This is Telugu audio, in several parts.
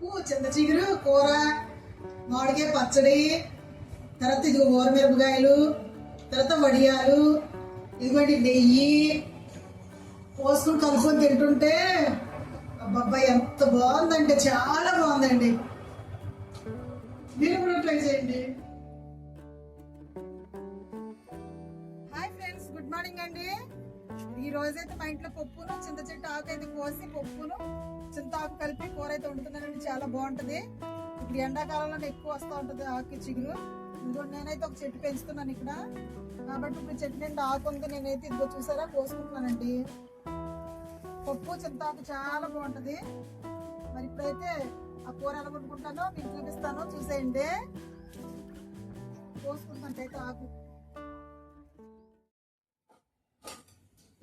పప్పు చింత చిగురు కూర మామిడికాయ పచ్చడి తర్వాత ఇదిగో ఊరమిరపకాయలు తర్వాత వడియాలు ఇదిగోండి నెయ్యి. పోసుకుని కలుపుకొని తింటుంటే అబ్బాబ్బా ఎంత బాగుందంటే చాలా బాగుందండి. మీరు కూడా ట్రై చేయండి. హాయ్ ఫ్రెండ్స్ గుడ్ మార్నింగ్ అండి. ఈ రోజైతే మా ఇంట్లో పప్పును చింత చెట్టు ఆకు అయితే కోసి పప్పును చింత ఆకు కలిపి కూర అయితే వండుతున్నానండి చాలా బాగుంటది. ఇప్పుడు ఎండాకాలంలో ఎక్కువ వస్తూ ఉంటది ఆకు చిగురు. ఇదిగోండి నేనైతే ఒక చెట్టు పెంచుతున్నాను ఇక్కడ. కాబట్టి ఇప్పుడు చెట్టు నిండా ఆకు ఉంది నేనైతే ఇదిగో చూసారా కోసుకుంటున్నానండి. పప్పు చింతాకు చాలా బాగుంటది. మరి ఇప్పుడైతే ఆ కూర ఎలా వండుకుంటానో మీకు చూపిస్తాను చూసేయండి. కోసుకుంటాను అయితే ఆకు.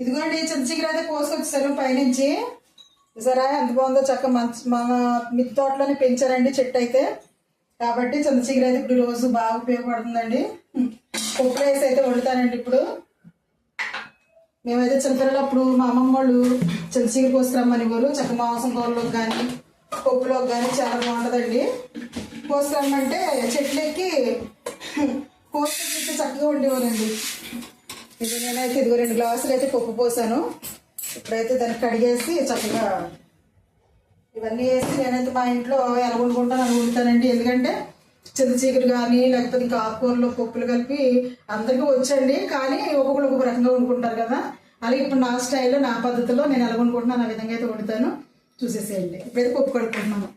ఇదిగోండి చింతచిగురు అయితే కోసుకొచ్చేసారు పైనుంచి. సరే ఎంత బాగుందో చక్క మంచి మన మిద్దె తోటలోనే పెంచారండి చెట్టు అయితే. కాబట్టి చింతచిగురు అయితే ఇప్పుడు రోజు బాగా ఉపయోగపడుతుందండి. పప్పు రైస్ అయితే వండుతానండి ఇప్పుడు. మేమైతే చిన్నపిల్లలు అప్పుడు మా అమ్మమ్మ వాళ్ళు చింతచిగురు కోసుకురమ్మని వారు చక్క మాంసం కూరలోకి కానీ పప్పులోకి కానీ చాలా బాగుంటుందండి. కోసుకురమ్మంటే చెట్లు ఎక్కి కోసుకొచ్చి చక్కగా ఉండేవారండి ఇది నేనైతే ఇదిగో రెండు గ్లాసులు అయితే పప్పు పోసాను. ఇప్పుడైతే దాన్ని కడిగేసి చక్కగా ఇవన్నీ వేసి నేనైతే మా ఇంట్లో ఎలా వండుకుంటాను అలా వండుతానండి. ఎందుకంటే చింత చీకటి కానీ లేకపోతే ఇంకా ఆకుకూరలు పప్పులు కలిపి అందరికీ వచ్చండి. కానీ ఒక్కొక్కరు ఒక్కొక్క రకంగా వండుకుంటారు కదా. అలాగే ఇప్పుడు నా స్టైల్లో నా పద్ధతిలో నేను ఎలా వండుకుంటున్నాను ఆ విధంగా అయితే వండుతాను. చూసేసేయండి. ఇప్పుడైతే పప్పు కడుక్కుంటున్నాను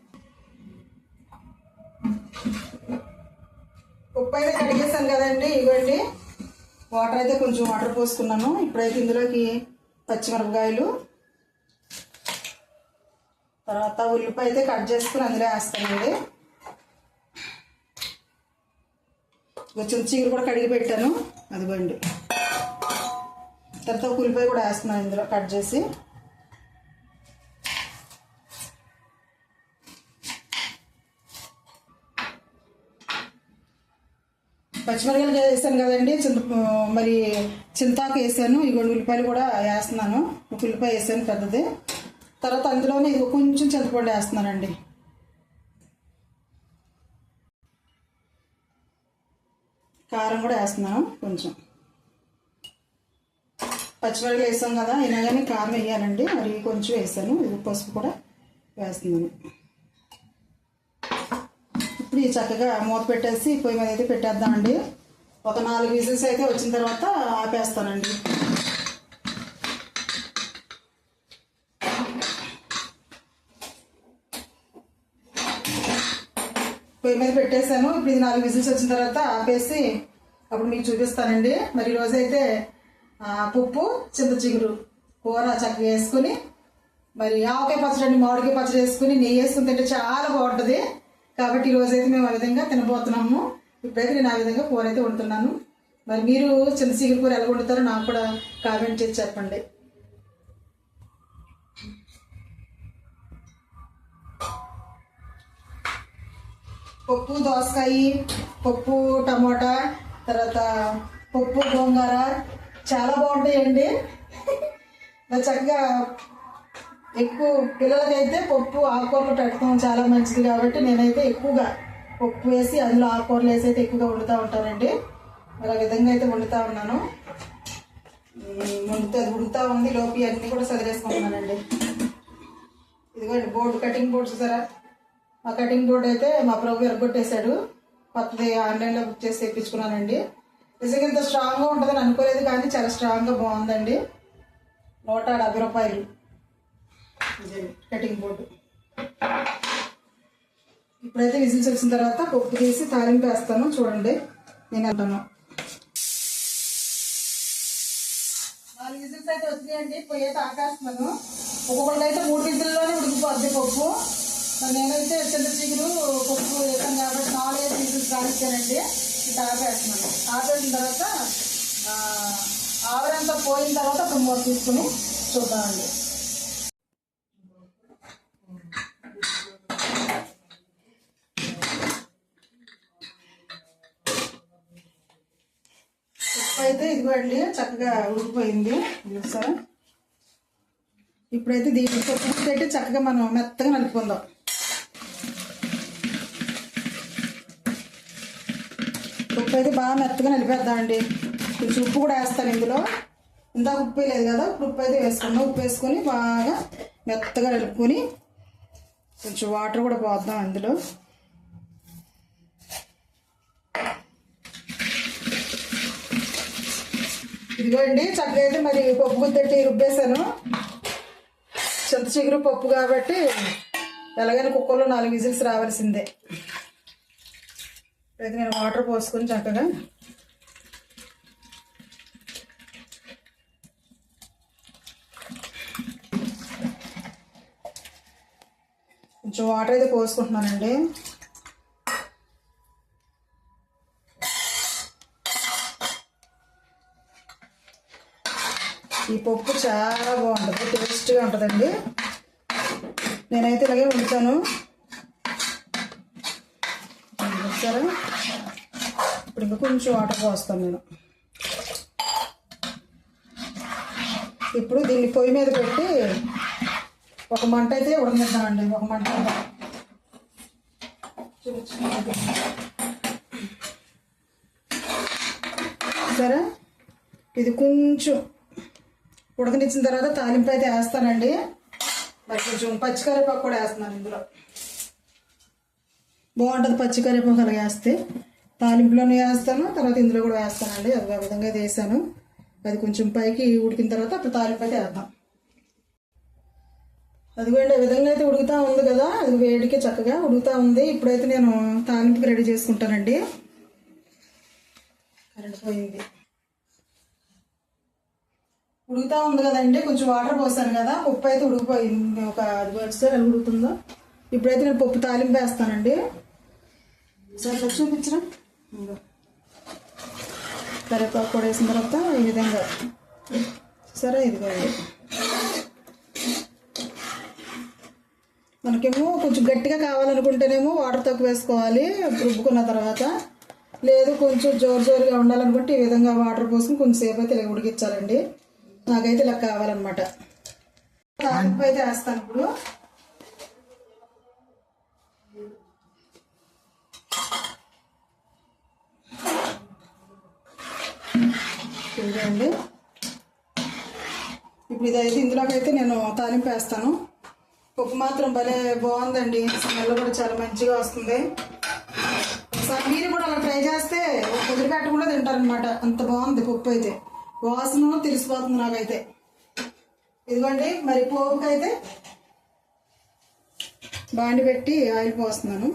పప్పు అయితే కడిగేసాను కదండి. ఇవ్వండి. వాటర్ అయితే కొంచెం వాటర్ పోసుకున్నాను. ఇప్పుడైతే ఇందులోకి పచ్చిమిరపకాయలు తర్వాత ఉల్లిపాయ అయితే కట్ చేసుకుని అందులో వేస్తానండి. కొంచెం చీర కూడా కడిగి పెట్టాను. అదిగోండి. తర్వాత ఉల్లిపాయ కూడా వేస్తున్నాను ఇందులో కట్ చేసి. పచ్చిమిరకాయలు వేసాను కదండి చింత మరి చింతాకు వేసాను ఇగోండి ఉల్లిపాయలు కూడా వేస్తున్నాను. ఒక ఉల్లిపాయ వేసాను పెద్దది. తర్వాత అందులోనే ఇది కొంచెం చింతపండు వేస్తున్నానండి. కారం కూడా వేస్తున్నాను కొంచెం. పచ్చిమిరపకాయలు వేసాం కదా అయినా కానీ కారం వేయాలండి. మరి కొంచెం వేసాను. ఇది పసుపు కూడా వేస్తున్నాను. ఇప్పుడు ఈ చక్కగా మూత పెట్టేసి పొయ్యి మీద అయితే పెట్టేద్దామండి. ఒక నాలుగు విజిల్స్ అయితే వచ్చిన తర్వాత ఆపేస్తానండి. పొయ్యి మీద పెట్టేశాను ఇప్పుడు ఇది నాలుగు విజిల్స్ వచ్చిన తర్వాత ఆపేసి అప్పుడు మీకు చూపిస్తానండి. మరి ఈరోజైతే ఆ, పప్పు చింత చిగురు కూర చక్కగా వేసుకుని మరి ఆవకాయ పచ్చడి అండి. మామిడికాయ పచ్చడి వేసుకుని నెయ్యి వేసుకుని తింటే చాలా బాగుంటుంది. కాబట్టి ఈరోజు అయితే మేము ఆ విధంగా తినబోతున్నాము. ఇప్పుడైతే నేను ఆ విధంగా కూర అయితే వండుతున్నాను. మరి మీరు చిన్న చిగురు కూర ఎలా వండుతారో నాకు కూడా కామెంట్ చేసి చెప్పండి. పప్పు దోసకాయ పప్పు టమోటా తర్వాత పప్పు గోంగూర. చాలా బాగుంటాయండి. చక్కగా ఎక్కువ పిల్లలకైతే పప్పు ఆకుకూరలు పెట్టడం చాలా మంచిది కాబట్టి నేనైతే ఎక్కువగా పప్పు వేసి అందులో ఆకుకూరలు వేసి అయితే ఎక్కువగా వండుతూ ఉంటానండి. మరి ఆ విధంగా అయితే వండుతూ ఉన్నాను. ఉమ్, వండుతూ ఉడుకుతూ ఉంది. లోపి అన్నీ కూడా సదిరేసుకుంటున్నానండి. ఇదిగోండి బోర్డు కటింగ్ బోర్డు చూసారా? ఆ కటింగ్ బోర్డ్ అయితే మా ప్రభు ఎరగొట్టేశాడు. కొత్తది ఆన్లైన్లో బుక్ చేసి తెప్పించుకున్నానండి. నిజంగా ఇంత స్ట్రాంగ్గా ఉంటుందని అనుకోలేదు కానీ చాలా స్ట్రాంగ్గా బాగుందండి. నూట డెబ్బై రూపాయలు. కటింగ్ బోర్డు ఇప్పుడైతే విజిల్స్ వచ్చిన తర్వాత పప్పు తీసి తాలింపు వేస్తాను. చూడండి నేను అంటాను నాలుగు విజిల్స్ అయితే వచ్చినాయండి. పొయ్యి ఆకాస్తున్నాను ఆకేస్తున్నాను ఒక్కొక్కటి అయితే మూడు విజిల్లోనే ఉడికిపోద్ది పప్పు నేనైతే చిన్న చిగురు పప్పు వేస్తాను కాబట్టి నాలుగైదు విజిల్స్ కానిచ్చానండి ఇది ఆపేస్తున్నాను ఆపేసిన తర్వాత ఆవరంతా పోయిన తర్వాత అప్పుడు మూడు తీసుకుని చూద్దామండి. పప్పు అయితే ఇదిగోండి చక్కగా ఉడికిపోయింది. చూసారా ఇప్పుడైతే దీనికి పప్పు పెట్టి చక్కగా మనం మెత్తగా నలుపుకుందాం. ఉప్పు అయితే బాగా మెత్తగా నలిపేద్దామండి కొంచెం ఉప్పు కూడా వేస్తాను ఇందులో. ఇందాక ఉప్పు లేదు కదా ఇప్పుడు ఉప్పు అయితే వేసుకున్నాం ఉప్పు వేసుకొని బాగా మెత్తగా నలుపుకొని కొంచెం వాటర్ కూడా పోద్దాం అందులో ఇదిగోండి చక్కగా అయితే మరి పప్పు గుద్దట్టి రుబ్బేశాను. చింత చిగురు పప్పు కాబట్టి ఎలాగైనా కుక్కర్లో నాలుగు విజిల్స్ రావాల్సిందే. అయితే నేను వాటర్ పోసుకొని చక్కగా కొంచెం వాటర్ అయితే పోసుకుంటున్నానండి. పప్పు చాలా బాగుంటుంది టేస్ట్గా ఉంటుందండి. నేనైతే ఇలాగే వండుతాను. సరే ఇప్పుడు ఇంకా కొంచెం వాటర్ పోస్తాను నేను. ఇప్పుడు దీన్ని పొయ్యి మీద పెట్టి ఒక మంట అయితే ఉడకనిద్దామండి ఒక మంట సరే ఇది కొంచెం ఉడకనిచ్చిన తర్వాత తాలింపు అయితే వేస్తానండి. మరి కొంచెం పచ్చికరివేపాకు కూడా వేస్తున్నాను ఇందులో. బాగుంటుంది పచ్చికరివేపాకు అలాగే వేస్తే. తాలింపులోనే వేస్తాను తర్వాత ఇందులో కూడా వేస్తానండి. అది ఆ విధంగా అయితే వేసాను. అది కొంచెం పైకి ఉడికిన తర్వాత అప్పుడు తాలింపు అయితే వేద్దాం. అదిగోండి ఆ విధంగా అయితే ఉడుకుతా ఉంది కదా. అది వేడికి చక్కగా ఉడుకుతా ఉంది. ఇప్పుడైతే నేను తాలింపుకి రెడీ చేసుకుంటానండి. కరెంట్ పోయింది. ఉడుకుతా ఉంది కదండి కొంచెం వాటర్ పోసాను కదా పప్పు అయితే ఉడికిపోయింది. ఒక అది వచ్చేసారి ఎలా ఉడుకుతుందో. ఇప్పుడైతే నేను పప్పు తాలింపు వేస్తానండి. సరే చూపించరా? కరివేపాకు కూడా వేసిన తర్వాత ఈ విధంగా. సరే ఇదిగో. మనకేమో కొంచెం గట్టిగా కావాలనుకుంటేనేమో వాటర్ తక్కువ వేసుకోవాలి రుబ్బుకున్న తర్వాత. లేదు కొంచెం జోరు జోరుగా ఉండాలనుకుంటే ఈ విధంగా వాటర్ పోసుకుని కొంచెం సేపు అయితే ఉడికించాలండి. నాకైతే ఇలా కావాలన్నమాట. తాలింపు అయితే వేస్తాను ఇప్పుడు. చూడండి. ఇప్పుడు ఇదైతే ఇందులోకైతే నేను తాలింపు వేస్తాను. ఉప్పు మాత్రం భలే బాగుందండి. స్మెల్ కూడా చాలా మంచిగా వస్తుంది. ఒకసారి మీరు కూడా అలా ట్రై చేస్తే వదిలిపెట్టకుండా తింటారనమాట అంత బాగుంది పప్పు అయితే. వాసన తెలిసిపోతుంది నాకైతే. ఇదిగోండి మరి పోపుకైతే బాండి పెట్టి ఆయిల్ పోస్తున్నాను.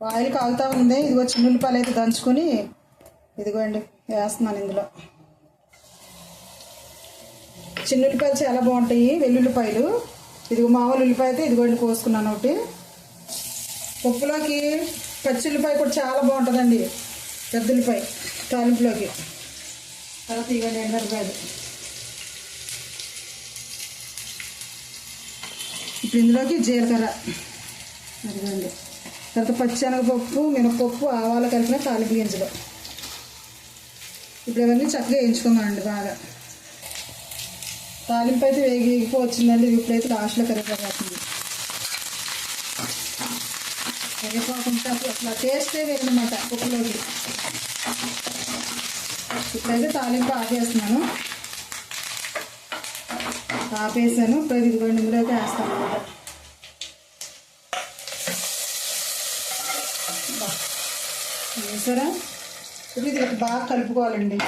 ఆయిల్ కాలుతా ఉంది. ఇదిగో చిన్నుల్లిపాయలు అయితే దంచుకొని ఇదిగోండి వేస్తున్నాను ఇందులో. చిన్నుల్లిపాయలు చాలా బాగుంటాయి వెల్లుల్లిపాయలు. ఇదిగో మామూలు ఉల్లిపాయ అయితే ఇదిగోండి కోసుకున్నాను ఒకటి. పప్పులోకి పచ్చి ఉల్లిపాయ కూడా చాలా బాగుంటుందండి. పెద్ద ఉల్లిపాయ తాలింపులోకి. తర్వాత ఇవ్వండి ఎండమిరపాయలు ఇప్పుడు ఇందులోకి జీలకర్ర. అదిగోండి. తర్వాత పచ్చనగపప్పు మినపప్పు ఆవాలు కలిపిన తాలింపు గింజలు. ఇప్పుడు ఇవన్నీ చక్కగా వేయించుకుందామండి బాగా. తాలింపు అయితే వేగి వేగిపోవచ్చిందండి ఇప్పుడైతే లాస్ట్లో కరివేపాకు. వస్తుంది కరివేపాకు ఉంటే అసలు అసలు టేస్టే వేయనమాట పప్పులోకి ఇప్పుడైతే తాలింపు ఆపేస్తున్నాను. ఆపేసాను. ఇప్పుడు ఇదిగోండి ఇందులోకి వేస్తాను. అనమాట చూసారా? ఇప్పుడు ఇది బాగా కలుపుకోవాలండి.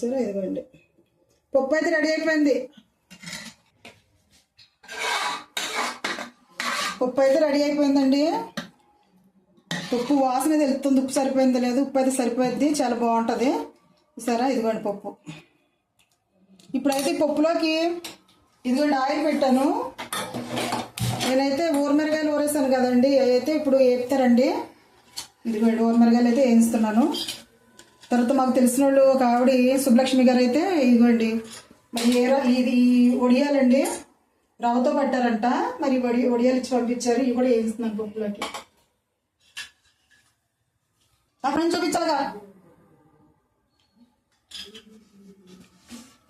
చూసారా ఇదిగోండి. పప్పు అయితే రెడీ అయిపోయింది. పప్పు అయితే రెడీ అయిపోయిందండి. ఉప్పు వాసన తెలుస్తుంది ఉప్పు సరిపోయింది లేదు? ఉప్పు అయితే సరిపోయింది. చాలా బాగుంటుంది. సరే ఇదిగోండి పప్పు. ఇప్పుడైతే పప్పులోకి ఇదిగోండి ఆయిల్ పెట్టాను. నేనైతే ఊరమిరగాయలు ఊరేసాను కదండి. అయితే ఇప్పుడు వేపుతారండి ఇదిగోండి ఊరమిరగాయలు అయితే వేయిస్తున్నాను. తర్వాత మాకు తెలిసిన వాళ్ళు ఒక ఆవిడ సుబ్బలక్ష్మి గారు అయితే ఇదిగోండి మరి ఏ ఇది ఒడియాలండి. రవ్వతో పట్టారంట. మరి వడి ఒడియాలు ఇచ్చి పంపించారు. ఇవి కూడా వేయిస్తున్నాను పప్పులోకి? అక్కడ నుంచి చూపించాలిగా?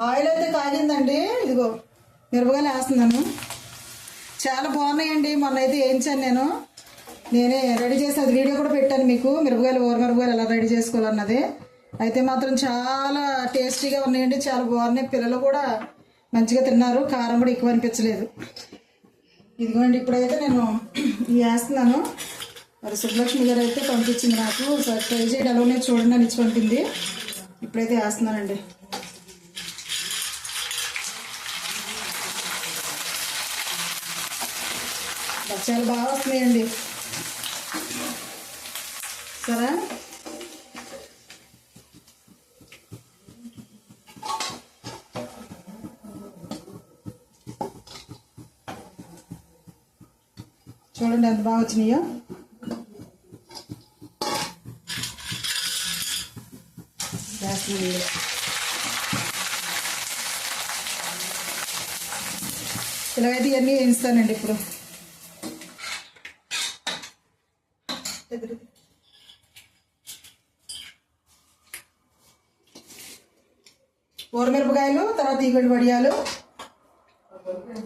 ఆయిల్ అయితే కాగిందండి. ఇదిగో మిరపకాయలు వేస్తున్నాను. చాలా బాగున్నాయండి. మొన్న అయితే వేయించాను నేను. నేనే రెడీ చేసి అది వీడియో కూడా పెట్టాను మీకు. మిరపకాయలు ఓర మిరపకాయలు ఎలా రెడీ చేసుకోవాలన్నది. అయితే మాత్రం చాలా టేస్టీగా ఉన్నాయండి చాలా బాగున్నాయి. పిల్లలు కూడా మంచిగా తిన్నారు. కారం కూడా ఎక్కువ అనిపించలేదు. ఇదిగోండి ఇప్పుడైతే నేను వేస్తున్నాను. మరి సుబ్బలక్ష్మి గారు అయితే పంపించింది నాకు. ఒకసారి ట్రై చేయడం ఎలా చూడండి అని ఇచ్చి పంపింది. ఇప్పుడైతే వేస్తున్నానండి. చాలా బాగా వస్తున్నాయండి. సరే? చూడండి ఎంత బాగా వచ్చినాయో. వేస్తున్నానండి ఇలాగైతే ఇవన్నీ వేయిస్తానండి ఇప్పుడు. ఊరమిరపకాయలు తర్వాత ఈగడి వడియాలు.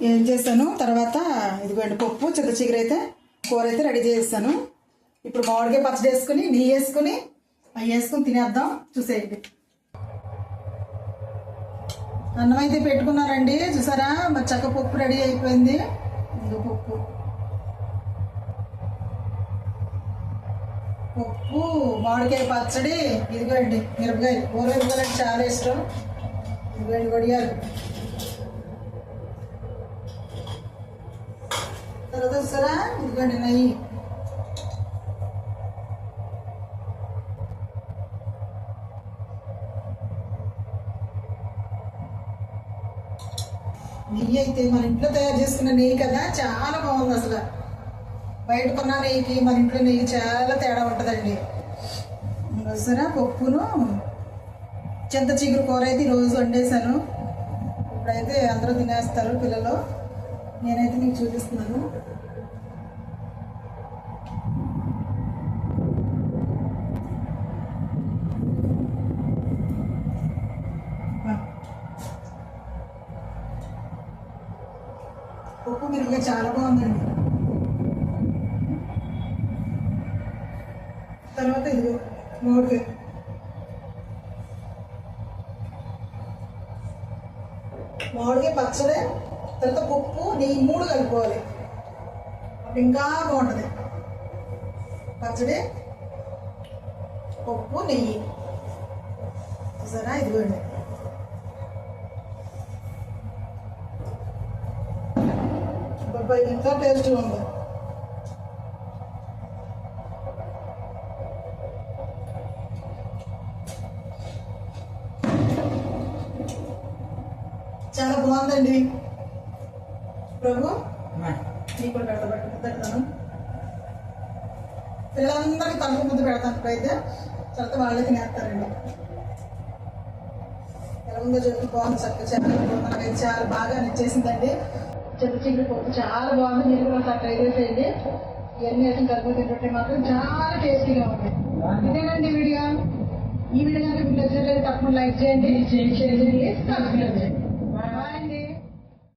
ఏం చేస్తాను? తర్వాత ఇదిగోండి పప్పు చింత చిగురు అయితే కూర అయితే రెడీ చేస్తాను ఇప్పుడు మామిడికాయ పచ్చడి వేసుకుని నెయ్యి వేసుకుని అవి వేసుకుని తినేద్దాం. చూసేయండి. అన్నం అయితే పెట్టుకున్నారండి. చూసారా? మరి చక్క పప్పు రెడీ అయిపోయింది. ఇదిగో పప్పు. పప్పు మామిడికాయ పచ్చడి. ఇదిగోండి మిరపకాయలు ఊర మిరపకాయలు అంటే చాలా ఇష్టం. ఇదిగోండి వడియాలు. తర్వాత చూసారా ఇదిగోండి నెయ్యి. నెయ్యి అయితే మన ఇంట్లో తయారు చేసుకున్న నెయ్యి కదా చాలా బాగుంది అసలు. బయట కొన్న నెయ్యికి మన ఇంట్లో నెయ్యి చాలా తేడా ఉంటుందండి. చూసారా? పప్పును. చింత చిగురు కూర అయితే ఈరోజు వండేసాను ఇప్పుడైతే అందరూ తినేస్తారు పిల్లలు. నేనైతే మీకు చూపిస్తున్నాను. ఉప్పు మిరపకాయ చాలా బాగుందండి. తర్వాత ఇది మూడు మామిడికాయ పచ్చడి తర్వాత పప్పు నెయ్యి మూడు కలుపుకోవాలి. అప్పుడు ఇంకా బాగుంటుంది. పచ్చడి పప్పు నెయ్యి. చూసారా? ఇదిగోండి. అబ్బాయి ఇంకా టేస్ట్ ఉంది. చాలా బాగుందండి. ప్రభు నీకు పెడతాను. పిల్లలందరికీ తలుపు ముద్దు పెడతాను ఇప్పుడైతే. తర్వాత వాళ్ళే తినేస్తారండి ఎలా ఉందో చెప్పి బాగుంది చక్కగా చాలా బాగా నచ్చేసిందండి. చిగురు పప్పు చాలా బాగుంది. మీరు కూడా ఒకసారి ట్రై చేసేయండి. ఇవన్నీ వేసిన కలుపు తింటుంటే మాత్రం చాలా టేస్టీగా ఉంది ఇదేనండి వీడియో. ఈ వీడియో కనుక మీకు నచ్చినట్లయితే తప్పకుండా లైక్ చేయండి. షేర్ చేయండి. సబ్స్క్రైబ్ చేయండి.